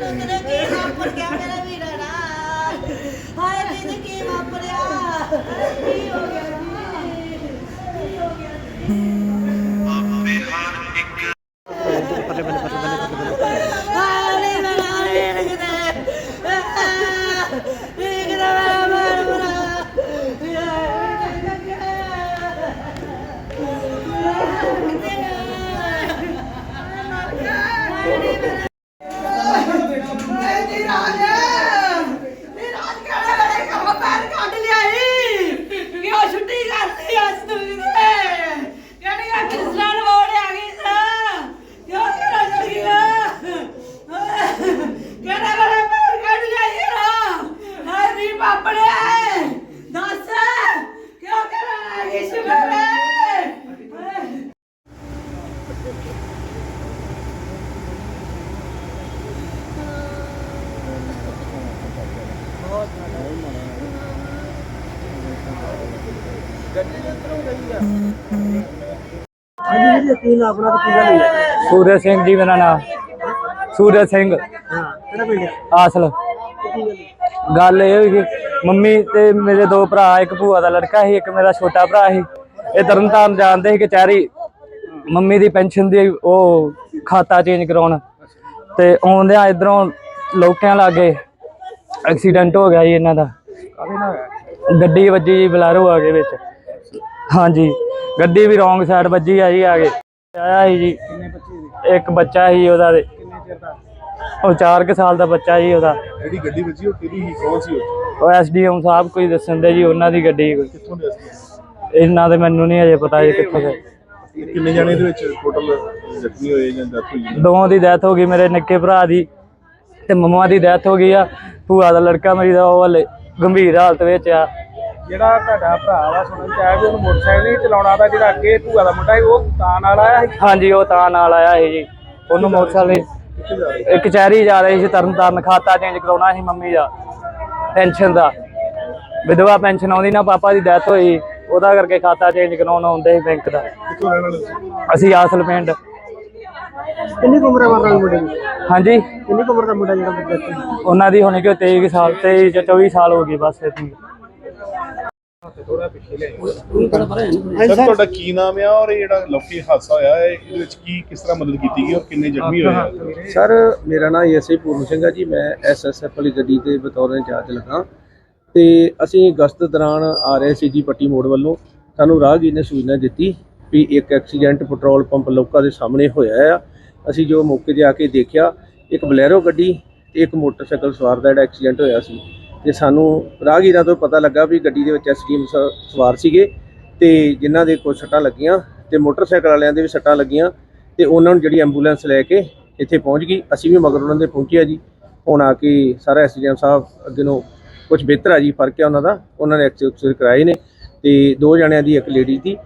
ਤੇਰੇ ਕੀ ਵਾਪਰ ਗਿਆ ਮੇਰੇ ਵੀਰਾ ਨਾਲ ਨੀ ਰਾਜ ਨੀ ਰਾਜ ਕਿਹੜੇ ਵੇਲੇ ਕੰਮ ਪੈਰ ਕੱਢ ਲਿਆਈ ਕਿਉਂ ਛੁੱਟੀ ਕਰਤੀ ਅੱਜ ਤੂੰ ਕਿਤੇ ਕਿਹੜੀ ਆ ਕਿਸਰਾਨ ਮੋੜ ਆ ਗਈ ਸਾ ਕਿਉਂ ਕਿਹੜਾ ਚੜ ਗਿਆ ਕਿਹੜੇ ਵੇਲੇ ਪੈਰ ਕੱਢ ਲਿਆਈ ਰਾ ਹਾਏ ਨੀ ਬਾਪੜੇ ਦੱਸ ਕਿਉਂ ਕਿਹੜਾ ਆ ਗਈ ਸ਼ੁਗਰ ਹਾਂਜੀ ਜੀ ਕੀ ਨਾਮ ਆਪਣਾ ਤੇ ਕੀ ਗੱਲ ਹੋਈ? ਹੈ ਸੂਰਜ ਸਿੰਘ ਜੀ ਮੇਰਾ ਨਾਮ। ਸੂਰਜ ਸਿੰਘ। ਹਾਂ ਕਿਹੜਾ ਪਿੰਡ ਹੈ ਆਸਲ। ਕੀ ਗੱਲ ਇਹ ਹੋਈ ਕਿ ਮੰਮੀ ਤੇ ਮੇਰੇ ਦੋ ਭਰਾ ਇੱਕ ਭੂਆ ਦਾ ਲੜਕਾ ਸੀ ਇੱਕ ਮੇਰਾ ਛੋਟਾ ਭਰਾ ਸੀ। ਇਹ ਤਰਨਤਾਰਨ ਜਾਂਦੇ ਸੀ ਕਚਹਿਰੀ। ਮੰਮੀ ਦੀ ਪੈਨਸ਼ਨ ਦੀ ਉਹ ਖਾਤਾ ਚੇਂਜ ਕਰਾਉਣ। ਤੇ ਆਉਂਦਿਆਂ ਇਧਰੋਂ ਲੋਕਿਆਂ ਲਾਗੇ ਐਕਸੀਡੈਂਟ ਹੋ ਗਿਆ ਜੀ ਇਹਨਾਂ ਦਾ। ਕਾਹਦੇ ਨਾਲ ਹੋਇਆ? ਗੱਡੀ ਵੱਜੀ ਜੀ ਬਲੈਰੋ ਆ ਗਏ ਵਿੱਚ। ਹਾਂਜੀ। ਗੱਡੀ ਵੀ ਰੋਂਗ ਸਾਈਡ ਵੱਜੀ ਆ ਜੀ ਆ ਆਇਆ ਸੀ ਜੀ। ਕਿੰਨੇ ਬੱਚੇ ਨੇ ਇੱਕ ਬੱਚਾ ਸੀ ਉਹਦਾ ਤੇ। ਕਿੰਨੇ ਚਿਰ ਦਾ ਉਹ 4 ਕੁ ਸਾਲ ਦਾ ਬੱਚਾ ਜੀ ਉਹਦਾ। ਜਿਹੜੀ ਗੱਡੀ ਵੱਜੀ ਉਹ ਕਿਹਦੀ ਸੀ? ਕੌਣ ਸੀ ਉਹ? ਉਹ ਐਸਡੀਐਮ ਸਾਹਿਬ ਕੋਈ ਦੱਸਣ ਦੇ ਜੀ ਉਹਨਾਂ ਦੀ ਗੱਡੀ ਕਿੱਥੋਂ ਦੇ ਇਹਨਾਂ ਦੇ ਮੈਨੂੰ ਨਹੀਂ ਅਜੇ ਪਤਾ ਜੀ ਕਿੱਥੋਂ ਦੇ। ਕਿੰਨੇ ਜਾਣੇ ਦੇ ਵਿੱਚ ਟੋਟਲ ਜ਼ਖਮੀ ਹੋਏ ਜਾਂ ਡੈਥ ਹੋਈ? ਦੋਵਾਂ ਦੀ ਡੈਥ ਹੋ ਗਈ ਮੇਰੇ ਨਿੱਕੇ ਭਰਾ ਦੀ ਤੇ ਮੰਮਾ ਦੀ ਡੈਥ ਹੋ ਗਈ ਆ। ਭੂਆ ਦਾ ਲੜਕਾ ਮੇਰੀ ਦਾ ਉਹ ਹਲੇ ਗੰਭੀਰ ਹਾਲਤ ਵਿੱਚ ਆ। ਜਿਹੜਾ ਤੁਹਾਡਾ ਭਰਾ ਵਾ ਸੁਣਨ ਚ ਆਇਆ ਵੀ ਉਹਨੂੰ ਮੋਟਰਸਾਈਕਲ ਨਹੀਂ ਚਲਾਉਣਾ ਦਾ ਜਿਹੜਾ ਅੱਗੇ ਭੂਆ ਦਾ ਮੁੰਡਾ ਸੀ ਉਹ ਤਾਂ ਨਾਲ ਆਇਆ ਸੀ? ਹਾਂਜੀ ਉਹ ਤਾਂ ਨਾਲ ਆਇਆ ਸੀ ਜੀ। ਉਹਨੂੰ ਮੋਟਰਸਾਈਕਲ ਇੱਕ ਕਚਹਿਰੀ ਜਾ ਰਹੀ ਸੀ ਤਰਨਤਾਰਨ ਖਾਤਾ ਚੇਂਜ ਕਰਾਉਣਾ ਸੀ ਮੰਮੀ ਦਾ ਪੈਨਸ਼ਨ ਦਾ। ਵਿਧਵਾ ਪੈਨਸ਼ਨ ਆਉਂਦੀ ਨਾ ਪਾਪਾ ਦੀ ਡੈਥ ਹੋਈ ਉਹਦਾ ਕਰਕੇ ਖਾਤਾ ਚੇਂਜ ਕਰਾਉਣ ਆਉਂਦੇ ਸੀ ਬੈਂਕ ਦਾ। ਅਸੀਂ ਆਸਲ ਪਿੰਡ। ਕਿੰਨੀ ਉਮਰ ਹੈ ਮਾਰਨ ਮੁੰਡੇ ਦੀ? ਹਾਂਜੀ? ਕਿੰਨੀ ਉਮਰ ਦਾ ਮੁੰਡਾ ਜਿਹੜਾ ਉਹਨਾਂ ਦੀ ਹੋਣੀ ਕਿ 23 ਕੁ ਸਾਲ 23 ਜਾਂ 24 ਸਾਲ ਹੋ ਗਈ ਬਸ ਇਤਨੀ ਸਰ ਤੁਹਾਡਾ ਕੀ ਨਾਮ ਆ ਔਰ ਇਹ ਜਿਹੜਾ ਲੌਕੀ ਹਾਦਸਾ ਹੋਇਆ ਹੈ ਇਹਦੇ ਵਿੱਚ ਕੀ ਕਿਸ ਤਰ੍ਹਾਂ ਮਦਦ ਕੀਤੀ ਗਈ ਔਰ ਕਿੰਨੇ ਜ਼ਖਮੀ ਹੋਏ ਆ? ਸਰ ਮੇਰਾ ਨਾਮ ਐਸਏ ਪੂਰਨ ਸਿੰਘ ਹੈ ਜੀ ਮੈਂ ਐਸਐਸਐਫ ਵਾਲੀ ਗੱਡੀ ਤੇ ਬਤੌਰ ਇੰਚਾਰਜ ਲੱਗਾ ਤੇ ਅਸੀਂ ਗਸਤ ਦੌਰਾਨ ਆ ਰਹੇ ਸੀ ਜੀ ਪੱਟੀ ਮੋੜ ਵੱਲੋਂ। ਸਾਨੂੰ ਰਾਹਗੀਰ ਨੇ ਸੂਚਨਾ ਦਿੱਤੀ ਵੀ ਇੱਕ ਐਕਸੀਡੈਂਟ ਪੈਟਰੋਲ ਪੰਪ ਲੋਕਾਂ ਦੇ ਸਾਹਮਣੇ ਹੋਇਆ ਆ। ਅਸੀਂ ਜੋ ਮੌਕੇ ਤੇ ਆ ਕੇ ਦੇਖਿਆ ਇੱਕ ਬਲੈਰੋ ਗੱਡੀ ਤੇ ਇੱਕ ਮੋਟਰਸਾਈਕਲ ਸਵਾਰ ਦਾ ਜਿਹੜਾ ਐਕਸੀਡੈਂਟ ਹੋਇਆ ਸੀ। ਤੇ ਸਾਨੂੰ ਰਾਹਗੀਰਾਂ ਤੋਂ ਪਤਾ ਲੱਗਾ ਵੀ ਗੱਡੀ ਦੇ ਵਿੱਚ ਐਸਡੀਐਮ ਸਵਾਰ ਸੀਗੇ ਤੇ ਜਿਨ੍ਹਾਂ ਦੇ ਕੋਈ ਸੱਟਾਂ ਲੱਗੀਆਂ ਤੇ ਮੋਟਰਸਾਈਕਲ ਵਾਲਿਆਂ ਦੇ ਵੀ ਸੱਟਾਂ ਲੱਗੀਆਂ ਤੇ ਉਹਨਾਂ ਨੂੰ ਜਿਹੜੀ ਐਂਬੂਲੈਂਸ ਲੈ ਕੇ ਇੱਥੇ ਪਹੁੰਚ ਗਈ। ਅਸੀਂ ਵੀ ਮਗਰ ਉਹਨਾਂ ਦੇ ਪਹੁੰਚਿਆ ਜੀ। ਹੁਣ ਆ ਕੇ ਸਾਰਾ ਐਸਡੀਐਮ ਸਾਹਿਬ ਅੱਗੇ ਨੂੰ ਕੁਝ ਬਿਹਤਰ ਆ ਜੀ, ਫ਼ਰਕ ਹੈ ਉਹਨਾਂ ਦਾ। ਉਹਨਾਂ ਨੇ ਐਕਸਰੇ ਕਰਾਏ ਨੇ ਤੇ ਦੋ ਜਣਿਆਂ ਦੀ ਇੱਕ ਲੇਡੀ ਦੀ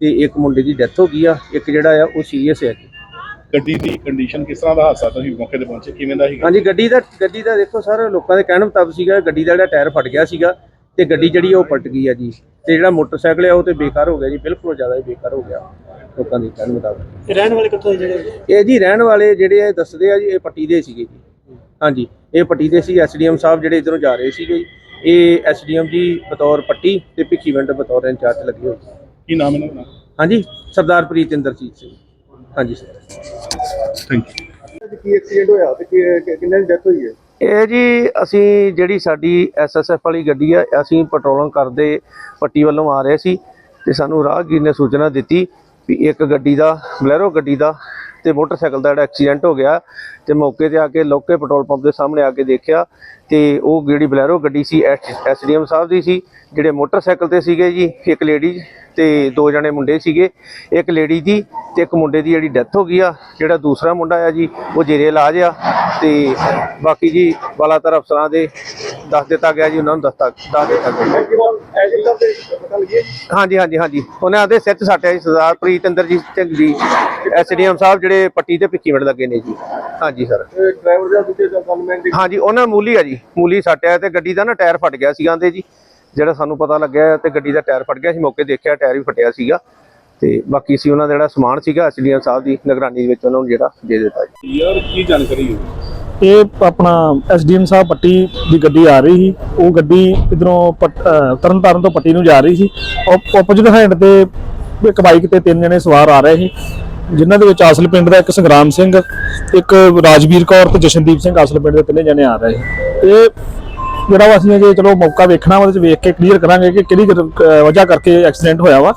ਤੇ ਇੱਕ ਮੁੰਡੇ ਦੀ ਡੈਥ ਹੋ ਗਈ ਆ। ਇੱਕ ਜਿਹੜਾ ਆ ਉਹ ਸੀਰੀਅਸ ਹੈ ਜੀ। ਗੱਡੀ ਦੀ ਕੰਡੀਸ਼ਨ ਕਿਸ ਤਰ੍ਹਾਂ ਦਾ ਹਾਦਸਾ ਤੁਸੀਂ ਮੌਕੇ ਤੇ ਪਹੁੰਚੇ? ਕਿਵੇਂ ਦਾ ਸੀਗਾ? ਹਾਂਜੀ ਗੱਡੀ ਦਾ ਗੱਡੀ ਦਾ ਦੇਖੋ ਸਰ ਲੋਕਾਂ ਦੇ ਕਹਿਣ ਮੁਤਾਬਕ ਸੀਗਾ ਗੱਡੀ ਦਾ ਜਿਹੜਾ ਟਾਇਰ ਫਟ ਗਿਆ ਸੀਗਾ ਤੇ ਗੱਡੀ ਜਿਹੜੀ ਉਹ ਪਲਟ ਗਈ ਆ ਜੀ। ਤੇ ਜਿਹੜਾ ਮੋਟਰਸਾਈਕਲ ਆ ਉਹ ਤੇ ਬੇਕਾਰ ਹੋ ਗਿਆ ਜੀ ਬਿਲਕੁਲ ਜ਼ਿਆਦਾ ਹੀ ਬੇਕਾਰ ਹੋ ਗਿਆ ਲੋਕਾਂ ਦੇ ਕਹਿਣ ਮੁਤਾਬਕ। ਇਹ ਰਹਿਣ ਵਾਲੇ ਕਿੱਥੋਂ ਦੇ ਜਿਹੜੇ? ਇਹ ਜੀ ਰਹਿਣ ਵਾਲੇ ਜਿਹੜੇ ਆ ਦੱਸਦੇ ਆ ਜੀ ਇਹ ਪੱਟੀ ਦੇ ਸੀਗੇ ਜੀ। ਹਾਂਜੀ ਇਹ ਪੱਟੀ ਦੇ ਸੀ ਐਸਡੀਐਮ ਸਾਹਿਬ ਜਿਹੜੇ ਇਧਰੋਂ ਜਾ ਰਹੇ ਸੀਗੇ। ਜੀ ਇਹ ਐਸਡੀਐਮ ਜੀ ਬਤੌਰ ਪੱਟੀ ਤੇ ਭਿੱਖੀਵਿੰਡ ਬਤੌਰ ਇੰਚਾਰਜ ਲੱਗੇ ਹੋਏ। ਕੀ ਨਾਮ ਇਹਨਾਂ ਦਾ? ਹਾਂਜੀ ਸਰਦਾਰ ਪ੍ਰੀਤਿੰਦਰਜੀਤ ਸਿੰਘ ਹਾਂਜੀ ਸਰ। ਥੈਂਕ ਯੂ ਕੀ ਐਕਸੀਡੈਂਟ ਹੋਇਆ ਤੇ ਕਿੰਨੇ ਦੀ ਡੈਥ ਹੋਈ ਹੈ? ਇਹ ਜੀ ਅਸੀਂ ਜਿਹੜੀ ਸਾਡੀ ਐਸਐਸਐਫ ਵਾਲੀ ਗੱਡੀ ਆ ਅਸੀਂ ਪੈਟਰੋਲਿੰਗ ਕਰਦੇ ਪੱਟੀ ਵੱਲੋਂ ਆ ਰਹੇ ਸੀ ਤੇ ਸਾਨੂੰ ਰਾਹਗੀਰ ਨੇ ਸੂਚਨਾ ਦਿੱਤੀ ਵੀ ਇੱਕ ਗੱਡੀ ਦਾ ਬਲੈਰੋ ਗੱਡੀ ਦਾ ਤੇ ਮੋਟਰਸਾਈਕਲ ਦਾ ਜਿਹੜਾ ਐਕਸੀਡੈਂਟ ਹੋ ਗਿਆ ਤੇ ਮੌਕੇ ਤੇ ਆ ਕੇ ਲੋਕੇ ਪੈਟਰੋਲ ਪੰਪ ਦੇ ਸਾਹਮਣੇ ਆ ਕੇ ਦੇਖਿਆ ਤੇ ਉਹ ਜਿਹੜੀ ਬਲੈਰੋ ਗੱਡੀ ਸੀ ਐਸਡੀਐਮ ਸਾਹਿਬ ਦੀ ਸੀ, ਜਿਹੜੇ ਮੋਟਰਸਾਈਕਲ ਤੇ ਸੀਗੇ ਜੀ, ਇੱਕ ਲੇਡੀ ਤੇ ਦੋ ਜਣੇ ਮੁੰਡੇ ਸੀਗੇ, ਇੱਕ ਲੇਡੀ ਦੀ ਤੇ ਇੱਕ ਮੁੰਡੇ ਦੀ ਜਿਹੜੀ ਡੈਥ ਹੋ ਗਈ ਆ, ਜਿਹੜਾ ਦੂਸਰਾ ਮੁੰਡਾ ਆ ਜੀ, ਉਹ ਜੇਰੇ ਇਲਾਜ ਆ ਤੇ ਬਾਕੀ ਜੀ ਵਾਲਾਤਰ ਅਫਸਰਾਂ ਦੇ ਦੱਸ ਦਿੱਤਾ ਗਿਆ ਜੀ, ਉਹਨਾਂ ਨੂੰ ਦੱਸਤਾ, ਦੱਸ ਦਿੱਤਾ ਗਿਆ। ਹਾਂਜੀ ਹਾਂਜੀ ਹਾਂਜੀ। ਉਹਨਾਂ ਦੇ ਸਿਰ 'ਚ ਸੱਟਿਆ ਜੀ, ਸਰਦਾਰ ਪ੍ਰੀਤਿੰਦਰਜੀਤ ਸਿੰਘ ਜੀ। ਐਸਡੀਐਮ ਸਾਹਿਬ ਜਿਹੜੇ ਪੱਟੀ ਤੇ ਭਿੱਖੀ ਮਿੰਟ ਲੱਗੇ ਨੇ ਜੀ। ਹਾਂਜੀ ਸਰ ਡਰਾਈਵਰ ਦਾ ਦੂਜੇ ਦਾ ਗਨਮੈਨ ਦੀ ਹਾਂਜੀ ਉਹਨਾਂ ਨੂੰ ਮੂਲੀ ਆ ਜੀ। ਮੂਲੀ ਸੱਟਿਆ ਤੇ ਗੱਡੀ ਦਾ ਨਾ ਟਾਇਰ ਫਟ ਗਿਆ ਸੀਗਾ ਆਂਦੇ ਜੀ। ਜਿਹੜਾ ਸਾਨੂੰ ਪਤਾ ਲੱਗਿਆ ਤੇ ਗੱਡੀ ਦਾ ਟਾਇਰ ਫਟ ਗਿਆ ਸੀ ਮੌਕੇ ਦੇਖਿਆ ਟਾਇਰ ਵੀ ਫਟਿਆ ਸੀਗਾ। ਤੇ ਬਾਕੀ ਸੀ ਉਹਨਾਂ ਦਾ ਜਿਹੜਾ ਸਮਾਨ ਸੀਗਾ ਐਸਡੀਐਮ ਸਾਹਿਬ ਦੀ ਨਿਗਰਾਨੀ ਦੇ ਵਿੱਚ ਉਹਨਾਂ ਨੂੰ ਜਿਹੜਾ ਦੇ ਦਿੱਤਾ ਜੀ। ਯਾਰ ਕੀ ਜਾਣਕਾਰੀ ਹੈ? ਇਹ ਆਪਣਾ ਐਸਡੀਐਮ ਸਾਹਿਬ ਪੱਟੀ ਦੀ ਗੱਡੀ ਆ ਰਹੀ ਸੀ। ਉਹ ਗੱਡੀ ਇਧਰੋਂ ਤਰਨਤਾਰਨ ਤੋਂ ਪੱਟੀ ਨੂੰ ਜਾ ਰਹੀ ਸੀ। ਆਪੋਜ਼ਿਟ ਹੈਂਡ ਤੇ ਇੱਕ ਬਾਈਕ ਤੇ ਤਿੰਨ ਜਣੇ ਸਵਾਰ ਆ ਰਹੇ ਸੀ। ਜਿਨ੍ਹਾਂ ਦੇ ਵਿੱਚ ਆਸਲ ਪਿੰਡ ਦਾ ਇੱਕ ਸੰਗਰਾਮ ਸਿੰਘ ਇੱਕ ਰਾਜਵੀਰ ਕੌਰ ਤੇ ਜਸ਼ਨਦੀਪ ਸਿੰਘ ਆਸਲ ਪਿੰਡ ਦੇ ਤਿੰਨੇ ਜਣੇ ਆ ਰਹੇ ਇਹ ਜਿਹੜਾ ਵਾ ਅਸੀਂ ਅਜੇ ਚਲੋ ਮੌਕਾ ਵੇਖਣਾ ਉਹਦੇ ਵਿੱਚ ਵੇਖ ਕੇ ਕਲੀਅਰ ਕਰਾਂਗੇ ਕਿ ਕਿਹੜੀ ਵਜ੍ਹਾ ਕਰਕੇ ਐਕਸੀਡੈਂਟ ਹੋਇਆ ਵਾ।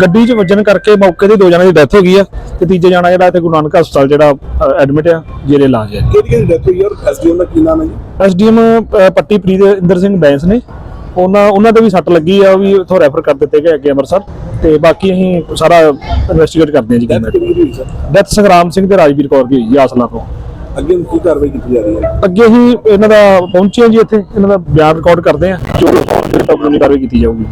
ਗੱਡੀ 'ਚ ਵੱਜਣ ਕਰਕੇ ਮੌਕੇ ਤੇ ਦੋ ਜਣਿਆਂ ਦੀ ਡੈਥ ਹੋ ਗਈ ਆ ਤੇ ਤੀਜੇ ਜਣਾ ਜਿਹੜਾ ਇੱਥੇ ਗੁਰੂ ਨਾਨਕ ਹਸਪਤਾਲ ਜਿਹੜਾ ਐਡਮਿਟ ਆ ਜੇਰੇ ਇਲਾਜ ਹੈ ਕਿਹਦੀ ਕਿਹਦੀ ਡੈਥ ਹੋਈ ਔਰ ਐਸਡੀਐਮ ਦਾ ਕੀ ਨਾਮ ਹੈ ਜੀ? ਐਸਡੀਐਮ ਪੱਟੀ ਪ੍ਰੀਤ ਇੰਦਰ ਸਿੰਘ ਬੈਂਸ ਨੇ। ਉਹਨਾਂ ਉਹਨਾਂ ਦੇ ਵੀ ਸੱਟ ਲੱਗੀ ਆ ਉਹ ਵੀ ਉੱਥੋਂ ਰੈਫਰ ਕਰ ਦਿੱਤੇ ਗਏ ਅੱਗੇ ਅੰਮ੍ਰਿਤਸਰ। ਤੇ ਬਾਕੀ ਅਸੀਂ ਸਾਰਾ ਇਨਵੈਸਟੀਗੇਟ ਕਰਦੇ ਹਾਂ ਜੀ ਕਿਵੇਂ ਡੈਥ ਸੰਗਰਾਮ ਸਿੰਘ ਤੇ ਰਾਜਵੀਰ ਕੌਰ ਦੀ ਹੋਈ ਜੀ ਆਸਲਾ ਤੋਂ। ਅੱਗੇ ਹੁਣ ਕੀ ਕਾਰਵਾਈ ਕੀਤੀ ਜਾ ਰਹੀ ਹੈ? ਅੱਗੇ ਹੀ ਇਹਨਾਂ ਦਾ ਪਹੁੰਚੇ ਜੀ ਇੱਥੇ ਇਹਨਾਂ ਦਾ ਬਿਆਨ ਰਿਕਾਰਡ ਕਰਦੇ ਆ ਜੋ ਕਾਨੂੰਨੀ ਕਾਰਵਾਈ ਕੀਤੀ ਜਾਊਗੀ।